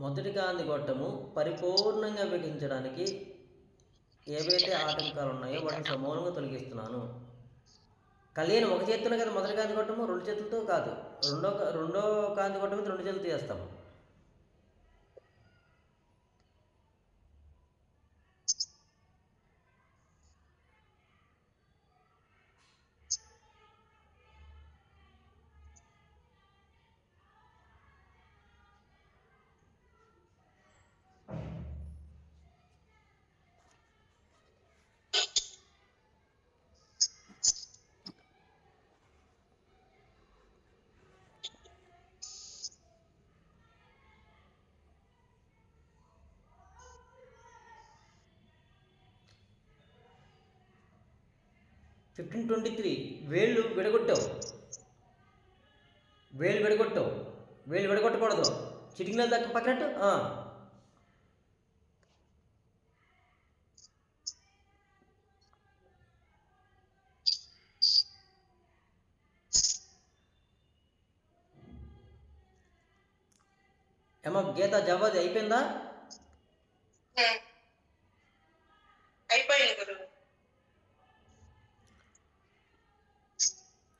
మొదటి కాంతి గొట్టము పరిపూర్ణంగా వికసించడానికి ఏవైతే ఆటంకాలు ఉన్నాయో వాటిని సమూలంగా తొలగిస్తున్నాను. కళ్యాణ్ ఒక చేతిలో కదా మొదటి కాంతి గొట్టము రెండు చేతులతో కాదు. రెండో రెండో కాంతి గొట్టం రెండు చేతులతో చేస్తాము. ఫిఫ్టీన్ ట్వంటీ త్రీ వేళ్ళు విడగొట్టావు. వేలు విడగొట్టావు. వేలు విడగొట్టకూడదు. చిటికిన దక్క పక్కనట్టు? ఏమో గీత జవాది అయిపోయిందా గురువు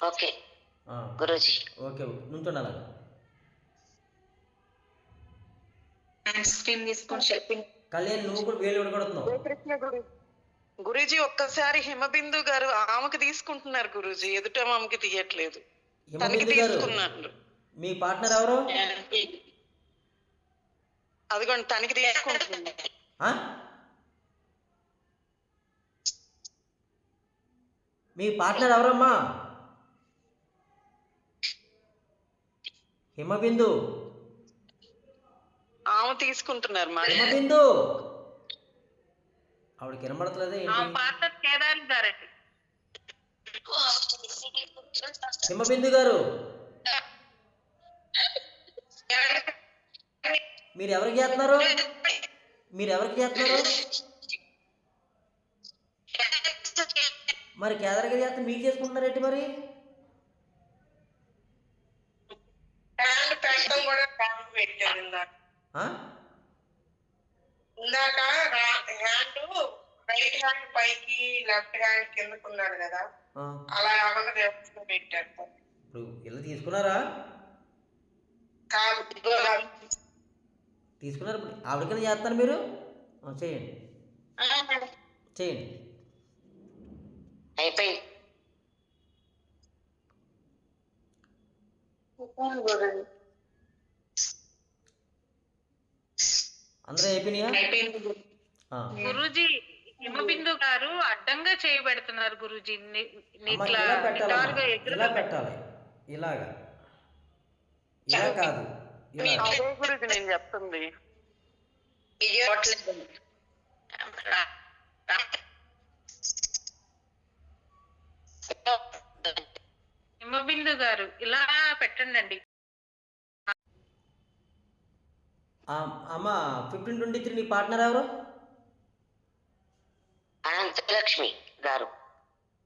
ఓకే ఆ, గురూజీ ఓకే నుంచోండి అలాగా. కళ్యాణ్ నువ్వు కూడా వేలు విడగొడుతున్నావు. గురూజీ ఒక్కసారి హిమబిందు గారు ఆమెకు తీసుకుంటున్నారు గురూజీ. ఎదుట ఆమెకి తీయట్లేదు. తనకి మీ పార్ట్నర్ ఎవరు? అదిగోండి తనకి తీసుకుంటున్నారు. ఆ? మీ పార్ట్నర్ ఎవరమ్మా? హిమబిందు. ఆమె తీసుకుంటున్నారు మరి. హిమబిందు. ఆవిడకి వినబడట్లేదా ఏంటి? పార్ట్నర్ కేదారి గారండి. హిమబిందు గారు. మీరు ఎవరికి చేస్తున్నారు? మీరు ఎవరికి చేస్తున్నారు? మరి కేదార్గిరి చేస్తే మీకు చేసుకుంటున్నారేంటి మరి హ్యాండ్ పెట్టడం కూడా హ్యాండ్ పెట్టారు ఇందాక ఆ? ఇందాక హ్యాండ్ రైట్ హ్యాండ్ పైకి లెఫ్ట్ హ్యాండ్ కిందకున్నాడు కదా. అలా పెట్టారు. ఇప్పుడు తీసుకున్నారా? కాదు తీసుకున్నారు? ఇప్పుడు ఆవిడకైనా చేస్తారు మీరు? ఆ, చేయండి. చేయండి. అయిపోయింది. అందరూ అయిపోయినాయా. గురూజీ హిమబిందు గారు అడ్డంగా చేయబెడుతున్నారు గురూజీ. ఇట్లా ఇలా పెట్టాలి. ఇలాగా. ఇలా కాదు. అదే నేను చెప్తుంది. హిమబిందు గారు ఇలా పెట్టండి అండి ఆ, అమ్మ ఫిఫ్టీన్ ట్వంటీ త్రీ నీ పార్ట్నర్ ఎవరు? అనంతలక్ష్మి గారు.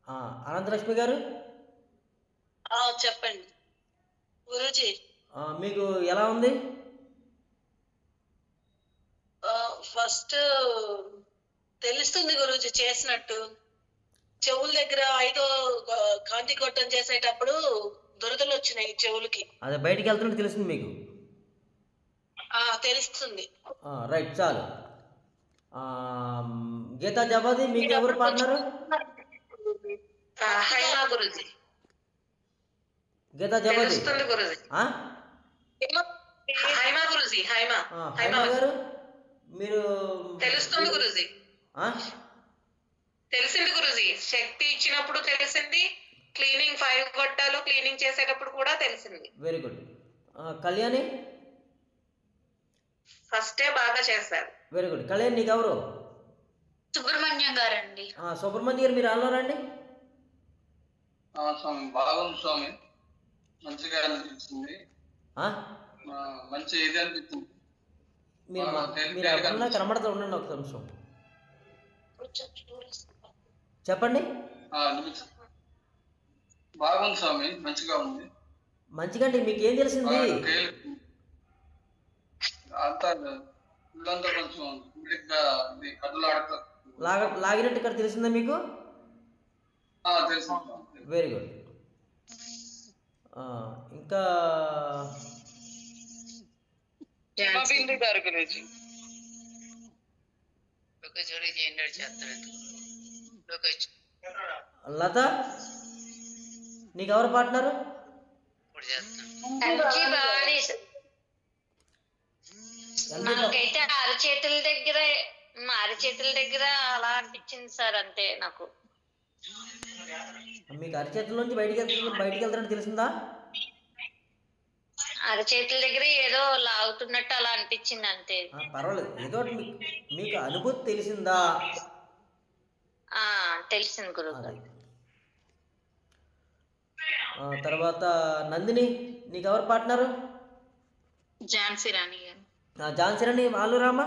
ఆ, అనంతలక్ష్మి గారు? చెప్పండి. గురుజీ. ఆ, మీకు ఎలా ఉంది? ఫస్ట్ తెలుస్తుంది గురుజీ చేసినట్టు. చెవుల దగ్గర ఐదో కాంతి గొట్టం చేసేటప్పుడు దురదలు వచ్చినాయి చెవులకి. అదే బయటికి వెళ్తున్నట్టు తెలిసింది మీకు? ఆ తెలుస్తుంది. ఆ, రైట్ చాలు. ఆ, గీతా జవాది మీకు ఎవరు పార్ట్నరు హైమా గురుజీ. గీతా గురుజీ. ఆ? హైమా గురుజీ హైమా. ఆ, హైమా గారు? మీరు తెలుస్తుంది గురుజీ? తెలిసింది గురుజీ. శక్తి ఇచ్చినప్పుడు తెలిసింది. క్లీనింగ్ ఫైవ్ గొట్టాలు క్లీనింగ్ చేసేటప్పుడు కూడా తెలిసింది. Very good Kalyani? ఫస్టే బాగా చేశారు. వెరీ గుడ్ కళ్యాణ్ నీకు ఎవరు సుబ్రహ్మణ్యం గారండి. ఆ, సుబ్రహ్మణ్య గారు మీరు ఆన్లో రండి? ఆ, స్వామి బాగుంది స్వామి. మంచిగా అనిపించింది. మంచి ఇది అనిపించింది. మీరు మీరు ఎవరన్నా కనబడతా ఉండండి ఒక నిమిషం. చెప్పండి. ఆ, నిమిషం. బాగుంది స్వామి మంచిగా ఉంది. మంచిగా అంటే మీకు ఏం తెలిసింది? అంతా ఇల్లంతా కొంచెం ఇరుగ్గా ఇది కదులాడుతా లాగ లాగినట్టు ఇక్కడ తెలిసిందా మీకు? ఆ, తెలుసు. స్వామి. వెరీ గుడ్ ఇంకా లత నీకు ఎవరు పార్ట్నర్ అరచేతుల దగ్గర అరచేతుల దగ్గర అలా అనిపించింది సార్ అంతే నాకు. మీకు అరిచేతుల నుంచి బయటికి బయటికి వెళ్తారని తెలిసిందా? అరచేతుల దగ్గర ఏదో లాగుతున్నట్టు అలా అనిపించింది అంతే. ఆ, పర్వాలేదు. ఏదో ఒకటి మీకు అనుభూతి తెలిసిందా? ఆ తెలిసింది గురువు ఆ, తర్వాత నందిని నీకు ఎవరు పార్ట్నరు? ఝాన్సీ రాణి గారు. జాన్సన్ వాళ్ళు రామా?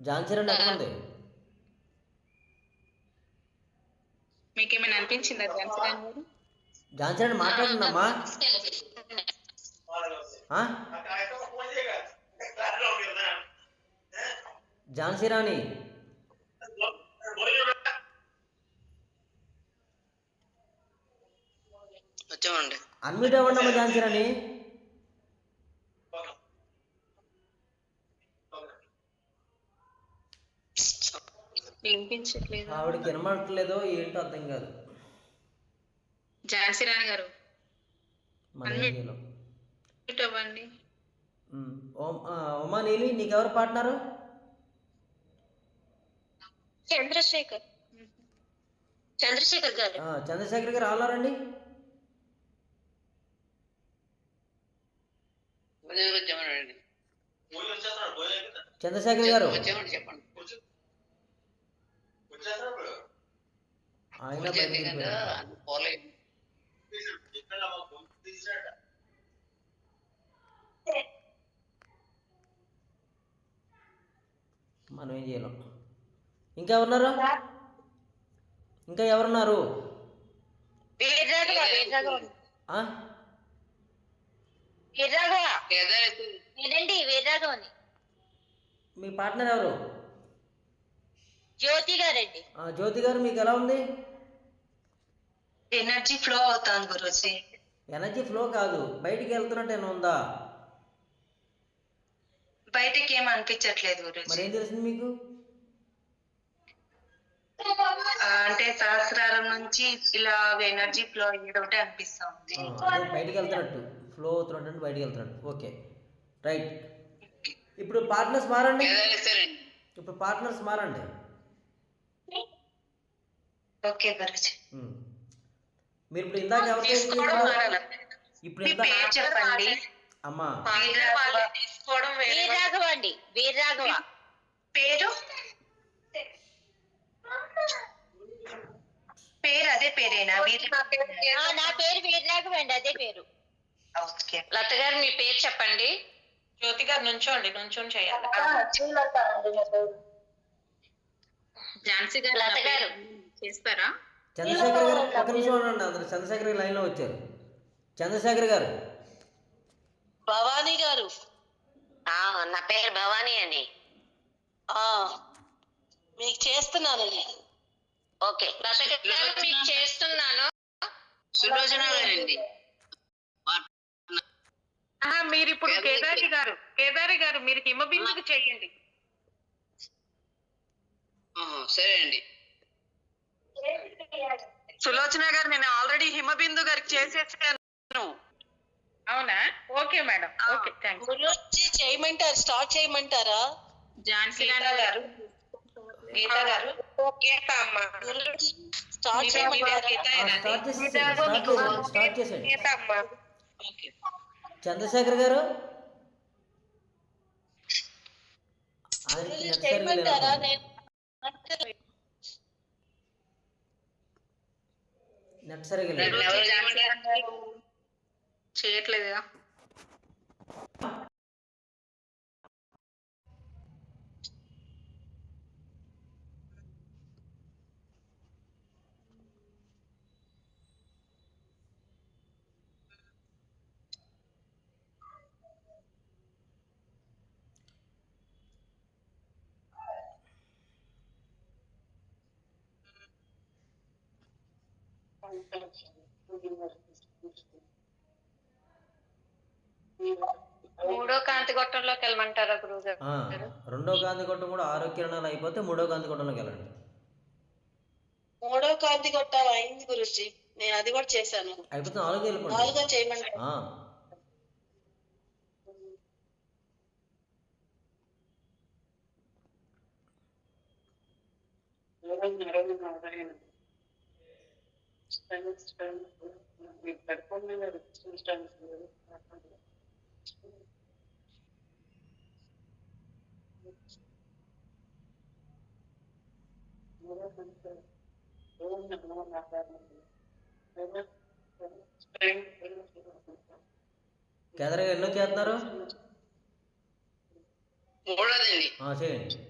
జాన్సన్ ఎక్కడుంది మీకేమైనా అనిపించిందా ఝాన్సీ రాణి గారు జాన్సన్ మాట్లాడుతుందమ్మా ఆ? ఝాన్సీ రాణి వచ్చామండి. అన్మ్యూట్ అవ్వండి అమ్మా ఝాన్సీ రాణి వినిపించట్లేదు. ఆవిడకి వినమట్లేదో ఏంటో అర్థం కాదు. ఝాన్సీ రాణి గారు. మన ఏరియాలో. ఇటు అవ్వండి. ఉమ్. నీలి నీకెవరు పార్ట్నరు? చంద్రశేఖర్. చంద్రశేఖర్ గారు. ఆ, చంద్రశేఖర్ గారు రావాలండి చంద్రశేఖర్ గారు? చెప్పండి. ఆయన. మనం ఏం చేయలేం? ఇంకా ఎవరున్నారు? ఇంకా ఎవరున్నారు? మీ పార్ట్నర్ ఎవరు? జ్యోతి గారండి. ఆ, జ్యోతి గారు మీకు ఎలా ఉంది? ఎనర్జీ ఫ్లో అవుతాను గురుజీ. ఎనర్జీ ఫ్లో కాదు. బయటికి వెళ్తున్నట్టు ఏమైనా ఉందా? బయటకి ఏం అనిపించట్లేదు మరి గురుజీ ఏం తెలిసింది మీకు? అంటే సహస్రారం నుంచి ఇలా ఎనర్జీ ఫ్లో అయ్యేది ఒకటి అనిపిస్తా ఉంది అదే బయటికి వెళ్తున్నట్టు. ఫ్లో అవుతున్నట్టు అంటే బయటికి వెళ్తున్నట్టు. ఓకే. రైట్ ఇప్పుడు పార్ట్నర్స్ మారండి. ఇప్పుడు పార్ట్నర్స్ మారండి. ఓకే గురుజీ. ఉమ్. మీరు ఇప్పుడు ఇందాక? ఇప్పుడు? చెప్పండి. అమ్మా. వీర్రాఘవ అండి వీర్రాఘవ పేరు? పేరు అదే పేరేనా? వీరి ఆ, నా పేరు వీర్రాఘవ అండి అదే పేరు. ఓకే. లత గారు మీ పేరు చెప్పండి. జ్యోతి గారు నుంచోండి నుంచొని చేయాలి. ఝాన్సీ గారు లత గారు. చేస్తారా? చంద్రశేఖర్ గారు ఒక నిమిషం ఉండండి అందరు. చంద్రశేఖర్ గారు లైన్లో వచ్చారు. చంద్రశేఖర్ గారు. భవానీ గారు. ఆ, నా పేరు భవానీ అండి. ఆ మీకు చేస్తున్నానండి ఓకే. మీకు చేస్తున్నాను. సులోచన గారండి. ఆహా, మీరు ఇప్పుడు కేదారి గారు. కేదారి గారు మీరు హిమబిందుకు చేయండి. సరే అండి. సులోచన గారు నేను ఆల్రెడీ హిమబిందు గారికి చేసేసాను. అవునా? Okay madam. ఓకే థ్యాంక్ గురించి చేయమంటారు స్టార్ట్ చేయమంటారా? గీత గారు. గారు. గీత గారు. గీత అమ్మ. స్టార్ట్ చేయమంటారా? గీత అమ్మ. చంద్రశేఖర్ గారు? చేయమంటారా. నేను లేదు చేయట్లేదుగా మూడో కాంతి గొట్టంలోకి వెళ్ళమంటారా గురువు గారు రెండో కాంతి కొట్టం కూడా ఆరో కిరణాలు అయిపోతే మూడో కాంతి కొట్టంలోకి వెళ్ళండి. మూడో కాంతి కొట్టాలి అయింది గురుజీ. నేను అది కూడా చేశాను. అయిపోతే నాలుగు వెళ్ళిపోండి. నాలుగో చేయమంటే ఆ, ఎన్నో చేస్తున్నారు? మూడోదండి.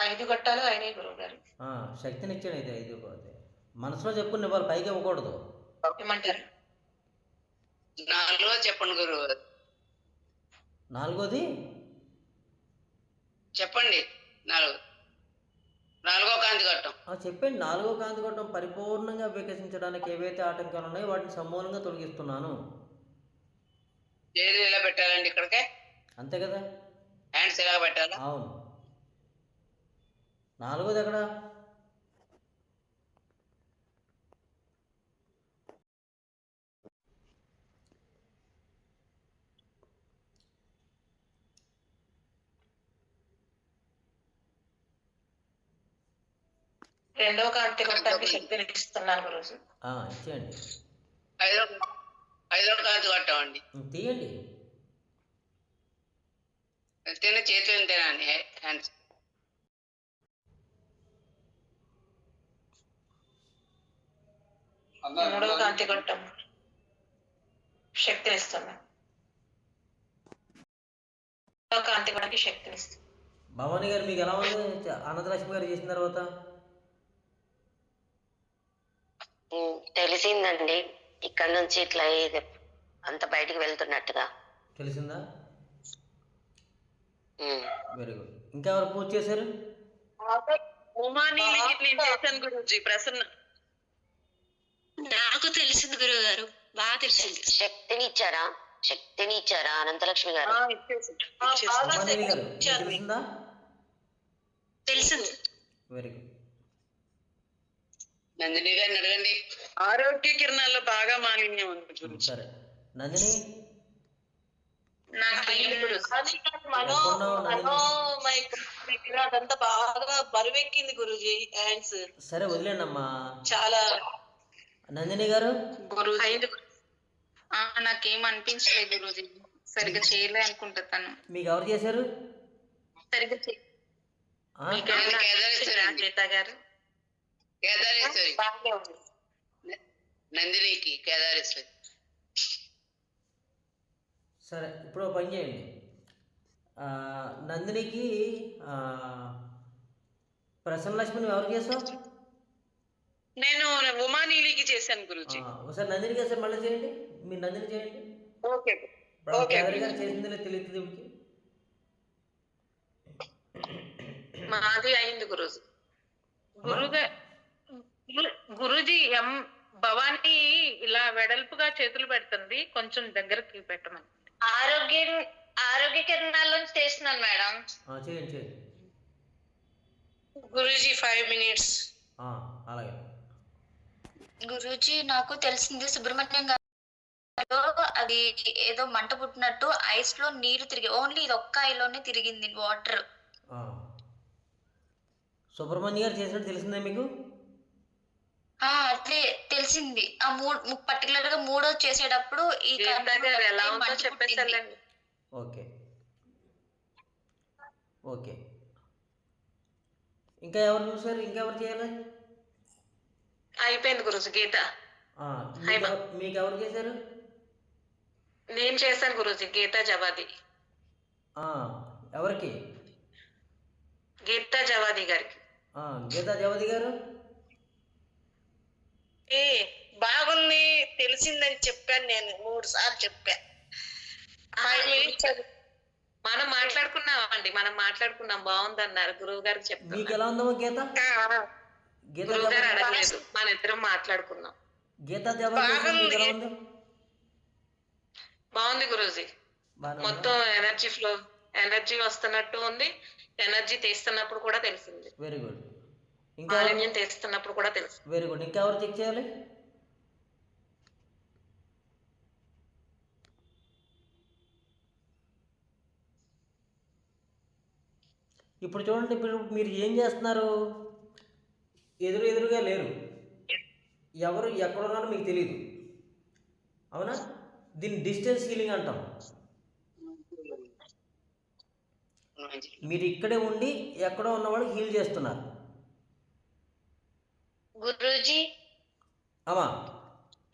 ఐదు గొట్టాలు అయినాయి గురువు గారు ఆ, శక్తిని ఇచ్చాను అయితే పోతే. మనసులో చెప్పుకుని ఇవ్వాలి పైకి ఇవ్వకూడదు. ఏమంటారు? నాలుగో చెప్పండి గురువు. నాలుగోది? చెప్పండి. నాలుగు. నాలుగో కాంతి ఘట్టం. ఆ, చెప్పండి. నాలుగో కాంతి కొట్టం పరిపూర్ణంగా వికసించడానికి ఏవైతే ఆటంకాలు ఉన్నాయో వాటిని సమూలంగా తొలగిస్తున్నాను. చేతులు ఇలా పెట్టాలండి ఇక్కడికే? అంతే కదా? హ్యాండ్స్ ఇలా పెట్టాలా? అవును. నాలుగోది ఎక్కడ రెండో కాంతి గొట్టానికి శక్తిని ఇస్తున్నాను గురుజీ. ఆ, ఇచ్చేయండి. ఐదో ఐదో కాంతి ఘట్టం అండి. తీయండి. చేతులు తినండి. హ్యాండ్స్. మూడో కాంతి గొట్టం శక్తిని ఇస్తున్నాను మూడో కాంతి గొట్టానికి శక్తిని భవానీ గారు మీకు ఎలా ఉంది? అనంతలక్ష్మి గారు చేసిన తర్వాత? తెలిసిందండి. ఇక్కడ నుంచి ఇట్లా అంత బయటికి వెళ్తున్నట్టుగా. తెలిసిందా. వెరీ గుడ్ ఇంకా ఎవరు పూజ చేశారు? చేశాను గురుజీ. ప్రసన్న నాకు తెలిసింది గురువు గారు. బాగా తెలిసింది. శక్తిని ఇచ్చారా శక్తిని ఇచ్చారా అనంతలక్ష్మి గారు గారు తెలిసిందా. తెలిసింది? Very good. నందిని గారిని అడగండి ఆరోగ్య కిరణాల్లో బాగా మాలిన్యం ఉంది సరే. నందిని? అదంతా బాగా బరువెక్కింది గురుజీ హ్యాండ్స్ సరే వదిలేండి అమ్మా చాలా నందిని గారు? గురుజీ. నాకేం అనిపించలేదు గురుజీ. సరిగ్గా చేయలే అనుకుంటా తను. మీకు ఎవరు చేశారు సరిగ్గా గారు? కేదారేశ్వరి. నందినికి సరే ఇప్పుడు ఒక పని చేయండి. ఆ, నందినికి ఆ, ప్రసన్న లక్ష్మిని ఎవరు చేసావు నేను ఉమానీలికి చేశాను గురుజీ. ఒకసారి నందిని చేస్తే మళ్ళీ చేయండి. మీరు నందిని చేయండి. ఓకే. ఓకే. గారు తెలియదు మీకు మాది అయింది గురుజీ. గురుగా గురు- గురుజీ ఎం భవానీ ఇలా వెడల్పుగా చేతులు పెడుతుంది కొంచెం దగ్గరికి పెట్టమని. ఆరోగ్య ఆరోగ్య కిరణాల్లోంచి తీస్తున్నాను మేడం. ఆ, చేయండి చేయండి. Guruji five minutes. ఆ, అలాగే. గురూజీ నాకు తెలిసింది సుబ్రహ్మణ్యం గారు అది ఏదో మంట పుట్టినట్టు ఐస్లో నీరు తిరిగి ఓన్లీ ఇది ఒక్క ఐలోనే తిరిగింది వాటర్. సుబ్రహ్మణ్య గారు చేసినట్టు తెలిసిందే మీకు? ఆ అట్లే తెలిసింది. ఆ మూడు పర్టికులర్గా మూడో చేసేటప్పుడు ఈ ఎలా ఉందో ఓకే. ఓకే. ఇంకా ఎవరు చూసారు? ఇంకెవరు చేయాలి? అయిపోయింది గురుజీ గీత. మీకు ఎవరు చేశారు నేను చేశాను గురుజీ గీతా జవాది. ఆ, ఎవరికి? గీతా జవాది గారికి. ఆ, గీతా జవతి గారు? ఏ బాగుంది తెలిసిందని చెప్పాను నేను మూడు సార్లు చెప్పా. ఫైవ్ మినిట్స్ మనం మాట్లాడుకున్నాం అండి మనం మాట్లాడుకున్నాం బాగుందన్నారు గురువు గారికి మీకు చెప్తాను ఎలా ఉందమ్మా గీత? గీతా మన ఇద్దరం మాట్లాడుకున్నాం గీతా బాగుంది. గురూజీ. మొత్తం ఎనర్జీ ఫ్లో ఎనర్జీ వస్తున్నట్టు ఉంది. ఎనర్జీ తీస్తున్నప్పుడు కూడా తెలిసింది. వెరీ గుడ్ ఇంకా మాలిన్యం తీస్తున్నప్పుడు కూడా తెలిసింది వెరీ గుడ్ ఇంకా ఎవరు చెక్ చేయాలి? ఇప్పుడు చూడండి ఇప్పుడు మీరు ఏం చేస్తున్నారు? ఎదురు ఎదురుగా లేరు. ఎవరు ఎక్కడ ఉన్నారో మీకు తెలియదు అవునా? దీన్ని డిస్టెన్స్ హీలింగ్ అంటాం. మీరు ఇక్కడే ఉండి ఎక్కడో ఉన్నవాళ్ళు హీల్ చేస్తున్నారు. గురూజీ. అమ్మా.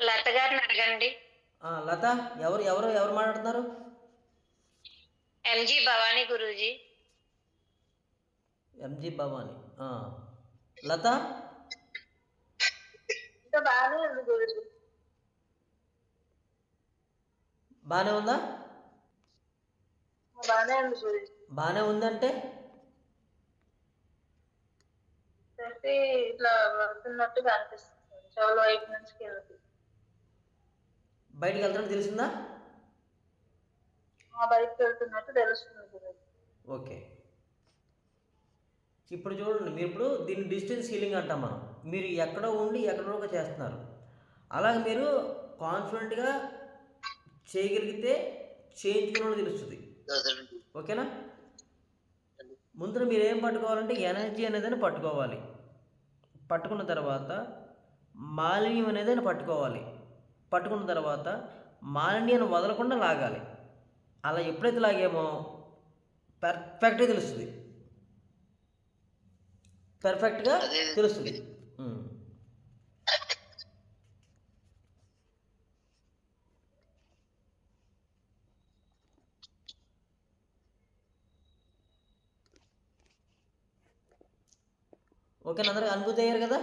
లత గారిని అడగండి. లత ఎవరు ఎవరు ఎవరు మాట్లాడుతున్నారు? ఎంజీ భవానీ గురూజీ. ఎంజి భవాని. లత? బాగానే ఉంది బాగానే ఉందంటే? ఇట్లా వెళ్తున్నట్టుగా అనిపిస్తుంది. చెవుల వైపు నుంచి బయటికి వెళ్తానని తెలిసిందా బయటకు వెళ్తున్నట్టు తెలుస్తుంది ఓకే. ఇప్పుడు చూడండి మీరు ఇప్పుడు దీన్ని డిస్టెన్స్ హీలింగ్ అంటాం మనం. మీరు ఎక్కడో ఉండి ఎక్కడో ఒక చేస్తున్నారు. అలాగే మీరు కాన్ఫిడెంట్గా చేయగలిగితే చేయించుకున్న తెలుస్తుంది. ఓకేనా? ముందర మీరు ఏం పట్టుకోవాలంటే ఎనర్జీ అనేది పట్టుకోవాలి. పట్టుకున్న తర్వాత మాలిన్యం అనేది పట్టుకోవాలి. పట్టుకున్న తర్వాత మాలిన్యాన్ని వదలకుండా లాగాలి. అలా ఎప్పుడైతే లాగేమో పర్ఫెక్ట్గా తెలుస్తుంది. పర్ఫెక్ట్గా తెలుస్తుంది. ఉమ్. ఓకేనా అందరికి అనుభూతి అయ్యారు కదా?